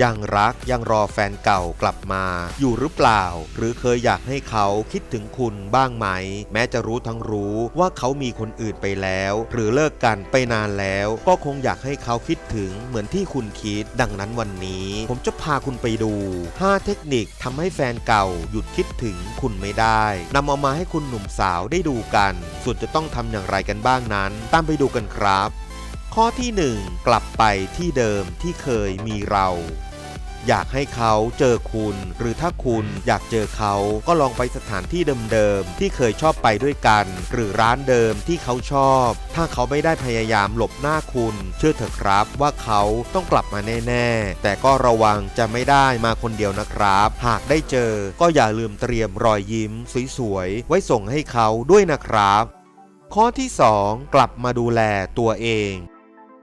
ยังรักยังรอแฟนเก่ากลับมา อยู่หรือเปล่า หรือเคยอยากให้เขาคิดถึงคุณบ้างไหม แม้จะรู้ทั้งรู้ว่าเขามีคนอื่นไปแล้ว หรือเลิกกันไปนานแล้ว ก็คงอยากให้เขาคิดถึงเหมือนที่คุณคิด ดังนั้นวันนี้ ผมจะพาคุณไปดู 5 เทคนิคทำให้แฟนเก่าหยุดคิดถึงคุณไม่ได้นำเอามาให้คุณหนุ่มสาวได้ดูกันส่วนจะต้องทำอย่างไรกันบ้างนั้น ตามไปดูกันครับ ข้อที่ 1 กลับไปที่เดิมที่เคยมีเรา อยากให้เขาเจอคุณ หรือถ้าคุณอยากเจอเขาก็ลองไปสถานที่เดิมๆที่เคยชอบไปด้วยกัน หรือร้านเดิมที่เขาชอบ ถ้าเขาไม่ได้พยายามหลบหน้าคุณ เชื่อเถอะครับว่าเขาต้องกลับมาแน่ ๆ แต่ก็ระวังจะไม่ได้มาคนเดียวนะครับ หากได้เจอก็อย่าลืมเตรียมรอยยิ้ม สวยๆไว้ส่งให้เขาด้วยนะครับ ข้อที่ 2 กลับมาดูแลตัวเอง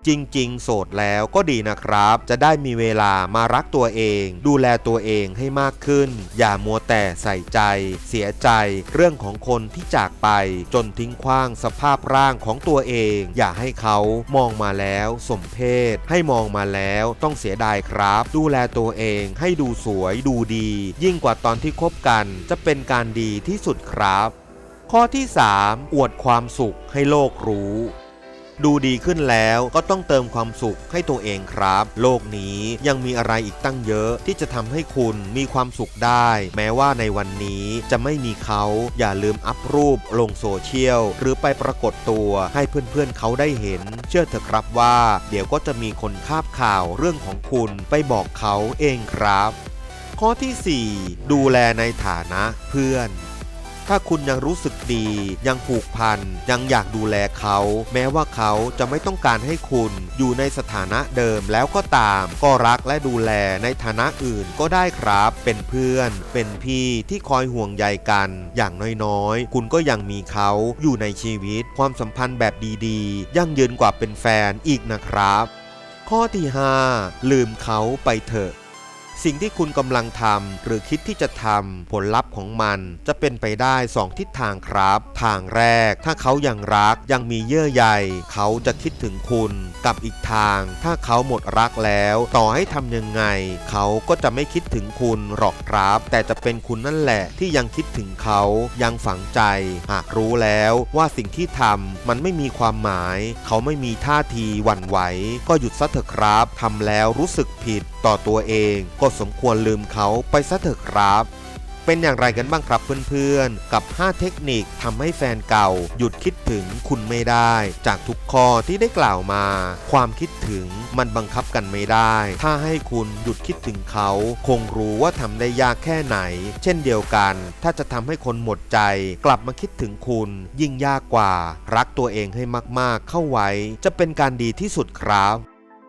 จริง ๆ โสดแล้วก็ดีนะครับ จะได้มีเวลามารักตัวเอง ดูแลตัวเองให้มากขึ้น อย่ามัวแต่ใส่ใจ เสียใจ เรื่องของคนที่จากไป จนทิ้งขว้างสภาพร่างของตัวเอง อย่าให้เขามองมาแล้ว สมเพศ ให้มองมาแล้วต้องเสียดายครับ ดูแลตัวเองให้ดูสวยดูดี ยิ่งกว่าตอนที่คบกัน จะเป็นการดีที่สุดครับ ข้อที่ 3 อวดความสุขให้โลกรู้ ดูดีขึ้นแล้วก็ต้องเติมความสุขให้ตัวเองครับ โลกนี้ยังมีอะไรอีกตั้งเยอะที่จะทำให้คุณมีความสุขได้ แม้ว่าในวันนี้จะไม่มีเขาอย่าลืมอัพรูปลงโซเชียลหรือไปปรากฏตัวให้เพื่อนๆเขาได้เห็น เชื่อเถอะครับว่า เดี๋ยวก็จะมีคนคาบข่าวเรื่องของคุณไปบอกเขาเองครับ ข้อที่ 4 ดูแลในฐานะเพื่อน ถ้าคุณยังรู้สึกดี ยังผูกพัน ยังอยากดูแลเขา แม้ว่าเขาจะไม่ต้องการให้คุณอยู่ในสถานะเดิมแล้วก็ตาม ก็รักและดูแลในฐานะอื่นก็ได้ครับ เป็นเพื่อน เป็นพี่ที่คอยห่วงใยกัน อย่างน้อยๆ คุณก็ยังมีเขาอยู่ในชีวิต ความสัมพันธ์แบบดีๆ ยั่งยืนกว่าเป็นแฟนอีกนะครับ ข้อที่ 5 ลืมเขาไปเถอะ สิ่งที่คุณกำลังทำหรือคิดที่จะทำผลลัพธ์ของมันจะเป็นไปได้ 2 ทิศทางครับ ทางแรก ถ้าเขายังรักยังมีเยื่อใยเขาจะคิดถึงคุณกับอีกทาง ถ้าเขาหมดรักแล้ว ต่อให้ทำยังไง เขาก็จะไม่คิดถึงคุณหรอกครับ แต่จะเป็นคุณนั่นแหละที่ยังคิดถึงเขายังฝังใจ หากรู้แล้วว่าสิ่งที่ทำมันไม่มีความหมาย เขาไม่มีท่าทีหวั่นไหว ก็หยุดซะเถอะครับทำแล้วรู้สึกผิดต่อตัวเองก็สมควรลืมเขาไปซะเถอะครับ เป็นอย่างไรกันบ้างครับเพื่อนๆ กับ 5 เทคนิคทำให้แฟนเก่า หยุดคิดถึงคุณไม่ได้ จากทุกข้อที่ได้กล่าวมา ความคิดถึงมันบังคับกันไม่ได้ ถ้าให้คุณหยุดคิดถึงเขา คงรู้ว่าทำได้ยากแค่ไหน เช่นเดียวกัน ถ้าจะทำให้คนหมดใจ กลับมาคิดถึงคุณ ยิ่งยากกว่า รักตัวเองให้มากๆ เข้าไว้ จะเป็นการดีที่สุดครับ